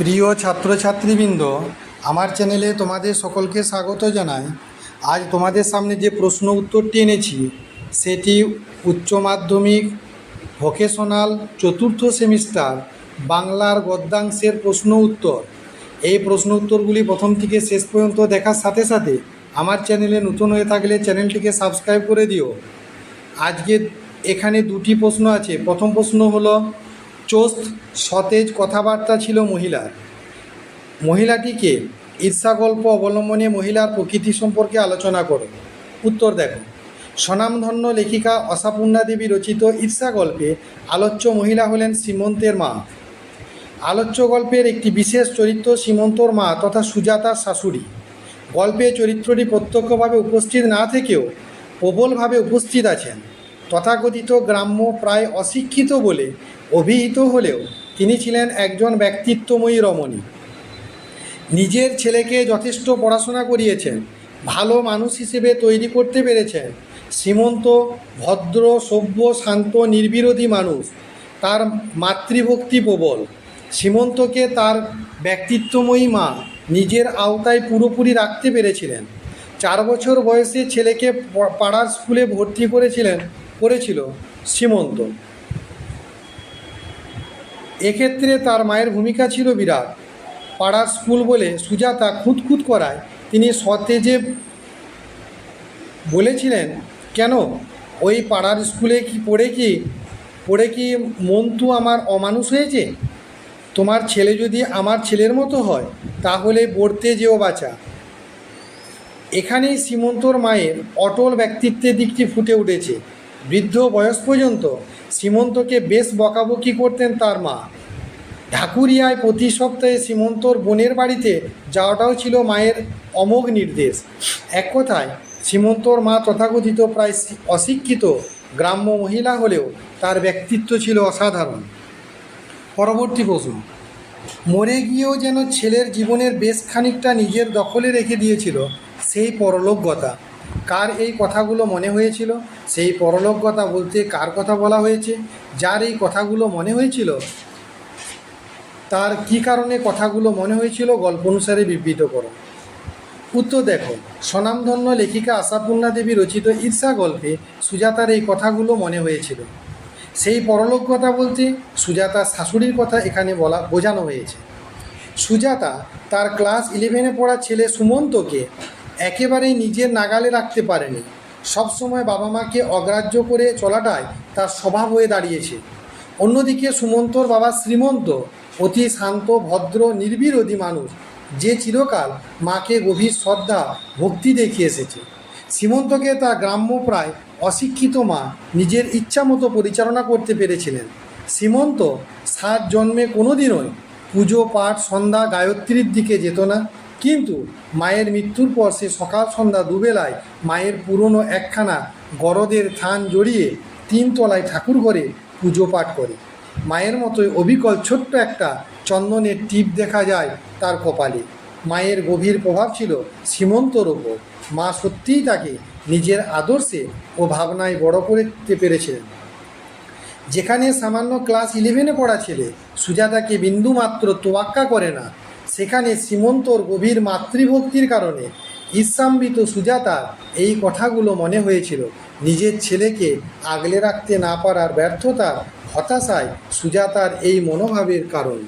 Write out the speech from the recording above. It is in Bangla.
প্রিয় ছাত্রছাত্রীবৃন্দ, আমার চ্যানেলে তোমাদের সকলকে স্বাগত জানাই। আজ তোমাদের সামনে যে প্রশ্ন উত্তরটি এনেছি, সেটি উচ্চ মাধ্যমিক ভোকেশনাল চতুর্থ সেমিস্টার বাংলার গদ্যাংশের প্রশ্ন উত্তর। এই প্রশ্ন উত্তরগুলি প্রথম থেকে শেষ পর্যন্ত দেখার সাথে সাথে আমার চ্যানেলে নতুন হয়ে থাকলে চ্যানেলটিকে সাবস্ক্রাইব করে দিও। আজকে এখানে দুটি প্রশ্ন আছে। প্রথম প্রশ্ন হলো চোস্ত সতেজ কথাবার্তা ছিল মহিলার। মহিলাটিকে ঈর্ষা গল্প অবলম্বনে মহিলার প্রকৃতি সম্পর্কে আলোচনা করো। উত্তর দেখো। স্বনামধন্য লেখিকা অসাপূর্ণা দেবী রচিত ঈর্ষা গল্পে আলোচ্য মহিলা হলেন শ্রীমন্তের মা। আলোচ্য গল্পের একটি বিশেষ চরিত্র শ্রীমন্তর মা তথা সুজাতার শাশুড়ি। গল্পে চরিত্রটি প্রত্যক্ষভাবে উপস্থিত না থেকেও প্রবলভাবে উপস্থিত আছেন। তথাকথিত গ্রাম্য প্রায় অশিক্ষিত বলে অভিহিত হলেও তিনি ছিলেন একজন ব্যক্তিত্বময়ী রমণী। নিজের ছেলেকে যথেষ্ট পড়াশোনা করিয়েছেন, ভালো মানুষ হিসেবে তৈরি করতে পেরেছেন, শ্রীমন্ত, ভদ্র, সভ্য, শান্ত, নির্বিরোধী মানুষ, তার মাতৃভক্তি প্রবল। শ্রীমন্তকে তার ব্যক্তিত্বময়ী মা নিজের আওতায় পুরোপুরি রাখতে পেরেছিলেন। চার বছর বয়সে ছেলেকে পাড়ার স্কুলে ভর্তি করেছিলেন, করেছিল শ্রীমন্ত। এক্ষেত্রে তার মায়ের ভূমিকা ছিল বিরাট। পাড়ার স্কুল বলে সুজাতা খুঁতখুত করায়। তিনি সতেজে বলেছিলেন, কেন? ওই পাড়ার স্কুলে কি পড়ে কি পড়ে কি মন্তু আমার অমানুষ হয়েছে? তোমার ছেলে যদি আমার ছেলের মতো হয়, তাহলে পড়তে যেও বাঁচা এখানেই শ্রীমন্তর মায়ের অটল ব্যক্তিত্বের দিকটি ফুটে উঠেছে। বৃদ্ধ বয়স পর্যন্ত শ্রীমন্তকে বেশ বকাবকি করতেন তার মা। ঢাকুরিয়ায় প্রতি সপ্তাহে শ্রীমন্তর বোনের বাড়িতে যাওয়াটাও ছিল মায়ের অমোঘ নির্দেশ। এক কথায়, শ্রীমন্তর মা তথাকথিত প্রায় অশিক্ষিত গ্রাম্য মহিলা হলেও তার ব্যক্তিত্ব ছিল অসাধারণ। পরবর্তী প্রশ্ন, মরে গিয়েও যেন ছেলের জীবনের বেশ খানিকটা নিজের দখলে রেখে দিয়েছিল সেই পরলোকগতা কার এই কথাগুলো মনে হয়েছিল? সেই পরলোকগতা বলতে কার কথা বলা হয়েছে? যার এই কথাগুলো মনে হয়েছিল? তার কি কারণে কথাগুলো মনে হয়েছিল? গল্প অনুসারে বিবৃত করো। উত্তর দেখো। স্বনামধন্য লেখিকা আশাপূর্ণা দেবী রচিত ঈর্ষা গল্পে সুজাতার এই কথাগুলো মনে হয়েছিল। সেই পরলোক কথা বলতে সুজাতার শাশুড়ির কথা এখানে বলা, বোঝানো হয়েছে। সুজাতা তার ক্লাস ইলেভেনে পড়া ছেলে সুমন্তকে একেবারেই নিজের নাগালে রাখতে পারেনি। সবসময় বাবা মাকে অগ্রাহ্য করে চলাটাই তার স্বভাব হয়ে দাঁড়িয়েছে। অন্যদিকে সুমন্তর বাবা শ্রীমন্ত, অতি শান্ত, ভদ্র, নির্বিরোধী মানুষ। যে চিরকাল মাকে গভীর শ্রদ্ধা, ভক্তি দেখিয়ে এসেছে। শ্রীমন্তকে তার গ্রাম্য প্রায় অশিক্ষিত মা নিজের ইচ্ছামতো পরিচালনা করতে পেরেছিলেন। শ্রীমন্ত সাত জন্মে কোনোদিনই পুজো, পাঠ, সন্ধ্যা, গায়ত্রীর দিকে যেত না। কিন্তু মায়ের মৃত্যুর পর সে সকাল সন্ধ্যা দুবেলায় মায়ের পুরনো একখানা গরদের থান জড়িয়ে তিনতলায় ঠাকুর ঘরে পুজো পাঠ করে। মায়ের মতোই অবিকল ছোট্ট একটা চন্দনের টিপ দেখা যায় তার কপালে। মায়ের গভীর প্রভাব ছিল সীমন্তর ওপর। মা সত্যিই তাকে নিজের আদর্শে ও ভাবনায় বড় করতে পেরেছিলেন। যেখানে সামান্য ক্লাস ইলেভেনে পড়া ছেলে সুজাতাকে বিন্দুমাত্র তোয়াক্কা করে না সেখানে সীমন্তর গভীর মাতৃভক্তির কারণে ইসাম্বিত সুজাতার এই কথাগুলো মনে হয়েছিল। নিজের ছেলেকে আগলে রাখতে না পারার ব্যর্থতা হতাশায় সুজাতার এই মনোভাবের কারণ।